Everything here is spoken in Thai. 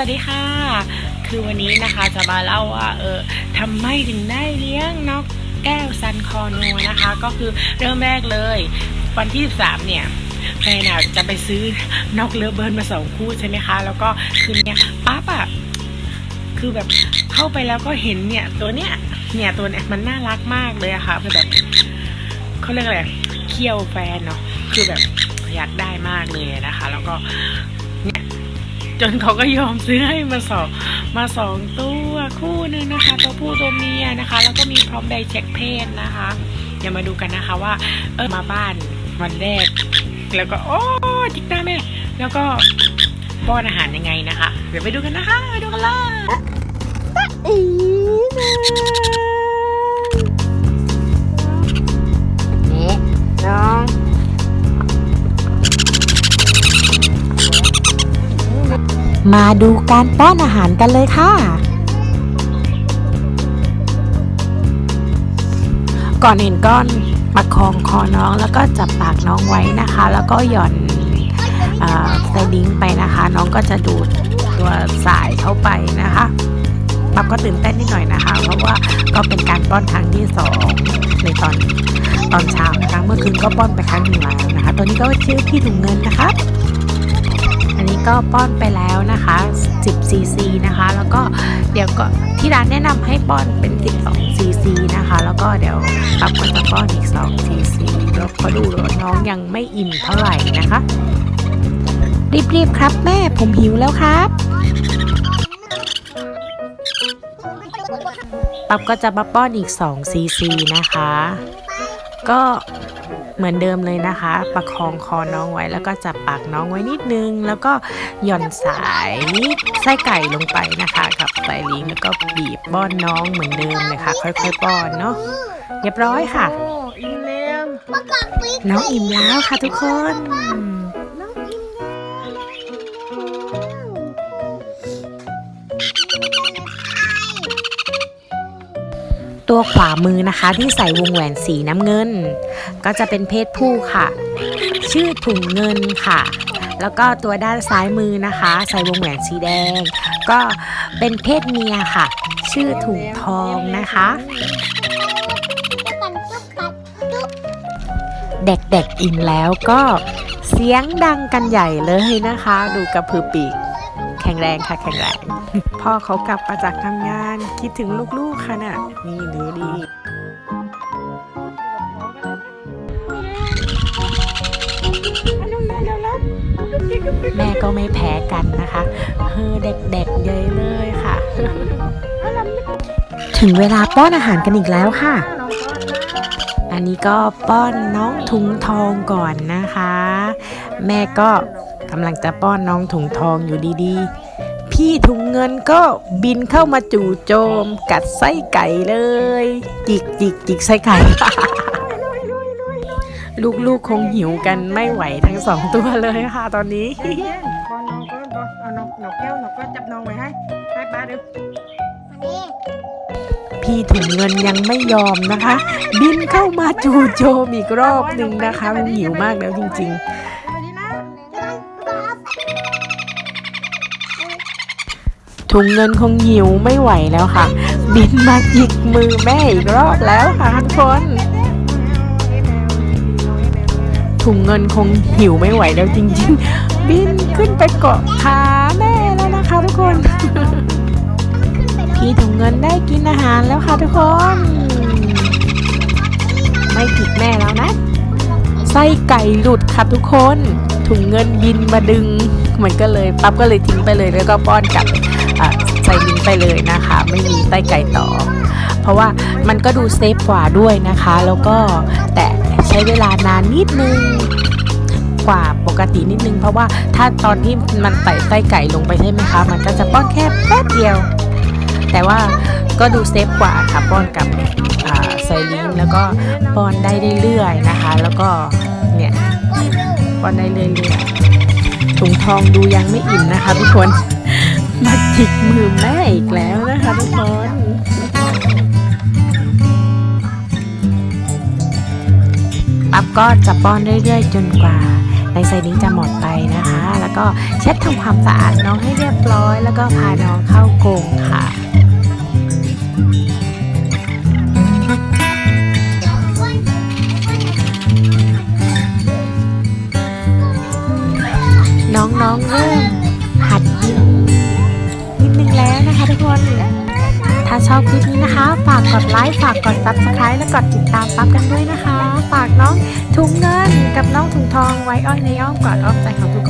วัสดีค่ะ คือวันนี้นะคะจะมาเล่าว่าเออทำไมถึงได้เลี้ยงนกแก้วซันคอนัวนะคะ ก็คือเริ่มแรกเลย วันที่ 13 เนี่ยแฟนอะจะไปซื้อนกเลือเบิร์นมาสองคู่ใช่ไหมคะ แล้วก็คืนเนี้ยปั๊บอะคือแบบเข้าไปแล้วก็เห็นเนี่ยตัวเนี้ยเนี่ยตัวเนี้ยมันน่ารักมากเลยอะค่ะคือแบบเขาเรียกอะไรเคี่ยวแฟนเนาะคือแบบอยากได้มากเลยนะคะ แล้วก็ จนเขาก็ยอมซื้อให้มาสองมาสองตัวคู่หนึงนะคะ ตัวผู้ตัวเมียนะคะ แล้วก็มีพร้อมใบเช็คเพศนะคะเดี๋ยวมาดูกันนะคะว่า เออมาบ้านวันแรก แล้วก็ โอ้จิกหน้าแม่ แล้วก็ป้อนอาหารยังไงนะคะ เดี๋ยวไปดูกันนะคะไปดูกันเลย มาดูการป้อนอาหารกันเลยค่ะ ก่อนอื่นก้อนประคองคอน้องแล้วก็จับปากน้องไว้นะคะ แล้วก็หย่อนอาสลิงไปนะคะ น้องก็จะดูดตัวสายเข้าไปนะคะปั๊บก็ตื่นเต้นนิดหน่อยนะคะ เพราะว่าก็เป็นการป้อนครั้งที่สองในตอนตอนเช้านะคะ เมื่อคืนก็ป้อนไปครั้งหนึ่งแล้วนะคะ ตัวนี้ก็ชื่อพี่ถุงเงินนะคะ นี้ก็ป้อนไปแล้วนะคะ 10 cc นะคะ แล้วก็เดี๋ยวก็ที่ร้านแนะนำให้ป้อนเป็น 12 cc นะคะ แล้วก็เดี๋ยวปับก็จะป้อนอีก 2 cc แล้วก็ดูแล้วน้องยังไม่อิ่มเท่าไหร่นะคะ รีบๆครับแม่ผมหิวแล้วครับปั๊บก็จะมาป้อนอีก2 cc นะคะ ก็ เหมือนเดิมเลยนะคะ ประคองคอน้องไว้แล้วก็จับปากน้องไว้นิดนึง แล้วก็หย่อนสายไส้ไก่ลงไปนะคะกับสายลิงแล้วก็บีบป้อนน้องเหมือนเดิมเลยค่ะ ค่อยๆป้อนเนาะเรียบร้อยค่ะโอ้อิ่มแล้วน้องอิ่มแล้วค่ะทุกคน ตัวขวามือนะคะ ที่ใส่วงแหวนสีน้ำเงิน ก็จะเป็นเพศผู้ค่ะ ชื่อถุงเงินค่ะ แล้วก็ตัวด้านซ้ายมือนะคะ ใส่วงแหวนสีแดง ก็เป็นเพศเมียค่ะ ชื่อถุงทองนะคะเด็กๆอิ่มแล้วก็เสียงดังกันใหญ่เลยนะคะ ดูกระพือปีก แข็งแรงค่ะ แข็งแรง พ่อเขากลับมาจากทำงาน คิดถึงลูกๆค่ะน่ะ นี่ดูดี แม่ก็ไม่แพ้กันนะคะเฮอเด็กๆเยอะเลยค่ะ ถึงเวลาป้อนอาหารกันอีกแล้วค่ะ อันนี้ก็ป้อนน้องถุงทองก่อนนะคะ แม่ก็กำลังจะป้อนน้องถุงทองอยู่ดีๆ พี่ถุงเงินก็บินเข้ามาจู่โจม กัดไส้ไก่เลย จิกจิกจิกไส้ไก่ ลูกๆคงหิวกันไม่ไหวทั้งสองตัวเลยค่ะตอนนี้ป้อนน้องก็ป้อนเอานกนกแก้วนกก็จับน้องไว้ให้ให้ป้าดูพี่ถุงเงินยังไม่ยอมนะคะ บินเข้ามาจู่โจมอีกรอบหนึ่งนะคะ มันหิวมากแล้วจริงไถุงเงินคงหิวไม่ไหวแล้วค่ะ บินมาจิกมือแม่อีกรอบแล้วค่ะทุกคน ถุงเงินคงหิวไม่ไหวแล้วจริง ๆ บินขึ้นไปเกาะขาแม่แล้วนะคะทุกคน พี่ถุงเงินได้กินอาหารแล้วค่ะทุกคน ไม่จิกแม่แล้วนะไส้ไก่หลุดครับทุกคน ถุงเงินบินมาดึง มันก็เลยปั๊บก็เลยทิ้งไปเลยแล้วก็ป้อนกลับ ใส่ลิ้นไปเลยนะคะ ไม่มีไส้ไก่ต่อ เพราะว่ามันก็ดูเซฟกว่าด้วยนะคะ แล้วก็แต่ใช้เวลานานนิดนึงกว่าปกตินิดนึง เพราะว่าถ้าตอนที่มันใส่ไส้ไก่ลงไปใช่ไหมคะ มันก็จะป้อนแค่แป๊บเดียว แต่ว่าก็ดูเซฟกว่าค่ะป้อนกับอ่าไซลิงแล้วก็ป้อนได้เรื่อยๆนะคะ แล้วก็เนี่ยป้อนได้เรื่อยๆถุงทองดูยังไม่อิ่มนะคะทุกคน มาจิกมือแม่อีกแล้วนะคะทุกคนปั๊บก็จะป้อนเรื่อยๆ จนกว่าในไซนิคจะหมดไปนะคะ แล้วก็เช็ดทำความสะอาดน้องให้เรียบร้อย แล้วก็พาน้องเข้ากรงค่ะ ถ้าชอบคลิปนี้นะคะ ฝากกดไลค์ ฝากกด subscribe และกดติดตามปั๊บกันด้วยนะคะ ฝากน้องถุงเงินกับน้องถุงทองไว้อ้อยในอ้อมกอดอ้อมใจของทุกคน